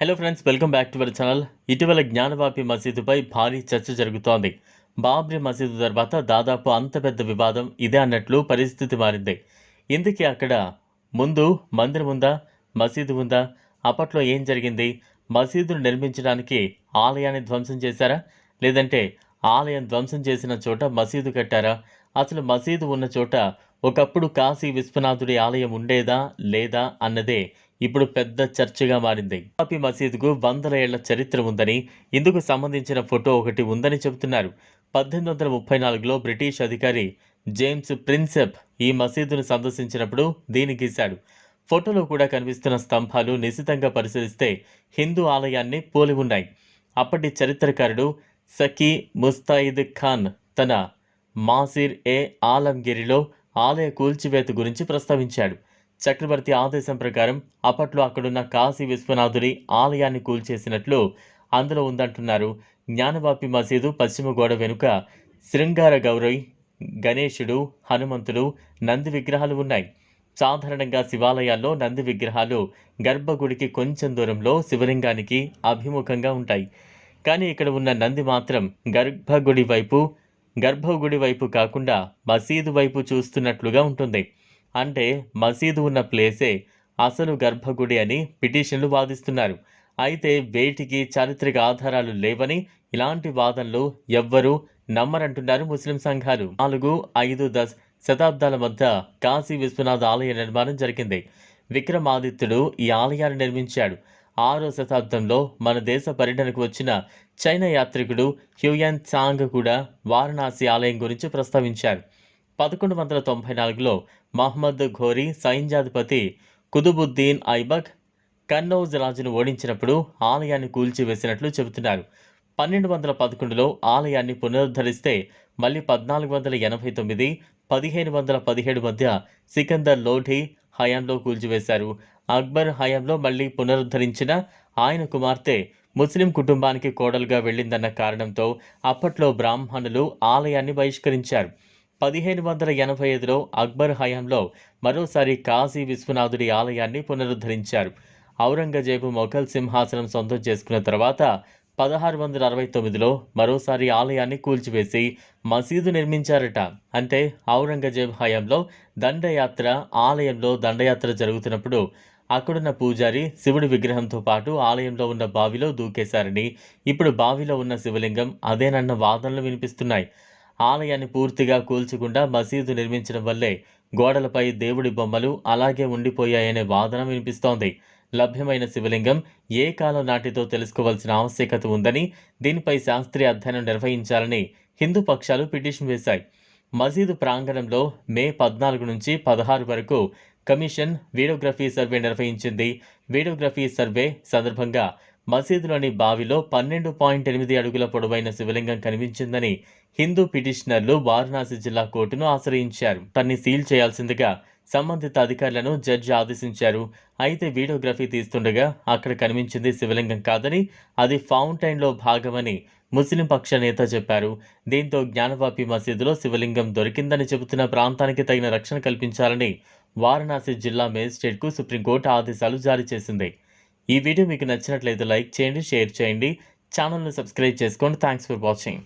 Hello friends welcome back to our channel ఇటీవల జ్ఞానవాపి మసీదుపై భారీ చర్చ జరుగుతోంది. బాబ్రీ మసీదు తర్వాత దాదాపు అంత పెద్ద వివాదం ఇదే అన్నట్లు పరిస్థితి మారింది. ఇందుకే అక్కడ ముందు మందిరం ఉందా మసీదు ఉందా అప్పట్లో ఏం జరిగింది మసీదును నిర్మించడానికి ఆలయాన్ని ధ్వంసం చేశారా లేదంటే ఆలయం ధ్వంసం చేసిన చోట మసీదు కట్టారా అసలు మసీదు ఉన్న చోట ఒకప్పుడు కాశీ విశ్వనాథుడి ఆలయం ఉండేదా లేదా అన్నదే ఇప్పుడు పెద్ద చర్చగా మారింది. కాపీ మసీదుకు వందల ఏళ్ళ చరిత్ర ఉందని ఇందుకు సంబంధించిన ఫోటో ఒకటి ఉందని చెబుతున్నారు. పద్దెనిమిది వందల ముప్పై నాలుగులో బ్రిటిష్ అధికారి జేమ్స్ ప్రిన్సెప్ ఈ మసీదును సందర్శించినప్పుడు దీన్ని గీశాడు. ఫోటోలో కూడా కనిపిస్తున్న స్తంభాలు నిశితంగా పరిశీలిస్తే హిందూ ఆలయాన్ని పోలి ఉన్నాయి. అప్పటి చరిత్రకారుడు సకీ ముస్తాయిద్ ఖాన్ తన మాసిర్ ఏ ఆలంగిరిలో ఆలయ కూల్చివేత గురించి ప్రస్తావించాడు. చక్రవర్తి ఆదేశం ప్రకారం అప్పట్లో అక్కడున్న కాశీ విశ్వనాథుడి ఆలయాన్ని కూల్చేసినట్లు అందులో ఉందంటున్నారు. జ్ఞానవాపి మసీదు పశ్చిమ గోడ వెనుక శృంగార గౌరై గణేశుడు హనుమంతుడు నంది విగ్రహాలు ఉన్నాయి. సాధారణంగా శివాలయాల్లో నంది విగ్రహాలు గర్భగుడికి కొంచెం దూరంలో శివలింగానికి అభిముఖంగా ఉంటాయి. కానీ ఇక్కడ ఉన్న నంది మాత్రం గర్భగుడి వైపు గర్భగుడి వైపు కాకుండా మసీదు వైపు చూస్తున్నట్లుగా ఉంటుంది. అంటే మసీదు ఉన్న ప్లేసే అసలు గర్భగుడి అని పిటిషన్లు వాదిస్తున్నారు. అయితే వేటికి చారిత్రక ఆధారాలు లేవని ఇలాంటి వాదనలు ఎవ్వరూ నమ్మరంటున్నారు ముస్లిం సంఘాలు. నాలుగు ఐదు దశ శతాబ్దాల మధ్య కాశీ విశ్వనాథ్ ఆలయ నిర్మాణం జరిగింది. విక్రమాదిత్యుడు ఈ ఆలయాన్ని నిర్మించాడు. ఆరో శతాబ్దంలో మన దేశ పర్యటనకు వచ్చిన చైనా యాత్రికుడు హ్యూయన్ చాంగ్ కూడా వారణాసి ఆలయం గురించి ప్రస్తావించారు. పదకొండు వందల తొంభై నాలుగులో మహమ్మద్ ఘోరీ సైన్యాధిపతి కుతుబుద్దీన్ ఐబక్ కన్నౌజ్ రాజును ఓడించినప్పుడు ఆలయాన్ని కూల్చివేసినట్లు చెబుతున్నారు. పన్నెండు వందల పదకొండులో ఆలయాన్ని పునరుద్ధరిస్తే మళ్ళీ పద్నాలుగు వందల ఎనభై తొమ్మిది పదిహేను వందల పదిహేడు మధ్య సికందర్ లోఢి హయాంలో కూల్చివేశారు. అక్బర్ హయాంలో మళ్ళీ పునరుద్ధరించిన ఆయన కుమార్తె ముస్లిం కుటుంబానికి కోడలుగా వెళ్ళిందన్న కారణంతో అప్పట్లో బ్రాహ్మణులు ఆలయాన్ని బహిష్కరించారు. పదిహేను వందల ఎనభై ఐదులో అక్బర్ హయాంలో మరోసారి కాశీ విశ్వనాథుడి ఆలయాన్ని పునరుద్ధరించారు. ఔరంగజేబు మొఘల్ సింహాసనం సొంతం చేసుకున్న తర్వాత పదహారు వందల అరవై తొమ్మిదిలో మరోసారి ఆలయాన్ని కూల్చివేసి మసీదు నిర్మించారట. అంటే ఔరంగజేబ్ హయాంలో దండయాత్ర ఆలయంలో దండయాత్ర జరుగుతున్నప్పుడు అక్కడున్న పూజారి శివుడి విగ్రహంతో పాటు ఆలయంలో ఉన్న బావిలో దూకేశారని ఇప్పుడు బావిలో ఉన్న శివలింగం అదేనన్న వాదనలు వినిపిస్తున్నాయి. ఆలయాన్ని పూర్తిగా కూల్చకుండా మసీదు నిర్మించడం వల్లే గోడలపై దేవుడి బొమ్మలు అలాగే ఉండిపోయాయనే వాదన వినిపిస్తోంది. లభ్యమైన శివలింగం ఏ కాలం నాటితో తెలుసుకోవాల్సిన ఆవశ్యకత ఉందని దీనిపై శాస్త్రీయ అధ్యయనం నిర్వహించాలని హిందూ పక్షాలు పిటిషన్ వేశాయి. మసీదు ప్రాంగణంలో మే పద్నాలుగు నుంచి పదహారు వరకు కమిషన్ వీడియోగ్రఫీ సర్వే నిర్వహించింది. వీడియోగ్రఫీ సర్వే సందర్భంగా మసీదులోని బావిలో పన్నెండు పాయింట్ ఎనిమిది అడుగుల పొడవైన శివలింగం కనిపించిందని హిందూ పిటిషనర్లు వారణాసి జిల్లా కోర్టును ఆశ్రయించారు. దాన్ని సీల్ చేయాల్సిందిగా సంబంధిత అధికారులను జడ్జి ఆదేశించారు. అయితే వీడియోగ్రఫీ తీస్తుండగా అక్కడ కనిపించింది శివలింగం కాదని అది ఫౌంటైన్లో భాగమని ముస్లిం పక్ష నేత చెప్పారు. దీంతో జ్ఞానవాపి మసీదులో శివలింగం దొరికిందని చెబుతున్న ప్రాంతానికి తగిన రక్షణ కల్పించాలని వారణాసి జిల్లా మేజిస్ట్రేట్కు సుప్రీంకోర్టు ఆదేశాలు జారీ చేసింది. ఈ వీడియో మీకు నచ్చినట్లయితే లైక్ చేయండి షేర్ చేయండి. ఛానల్ను సబ్స్క్రైబ్ చేసుకోండి. Thanks for watching.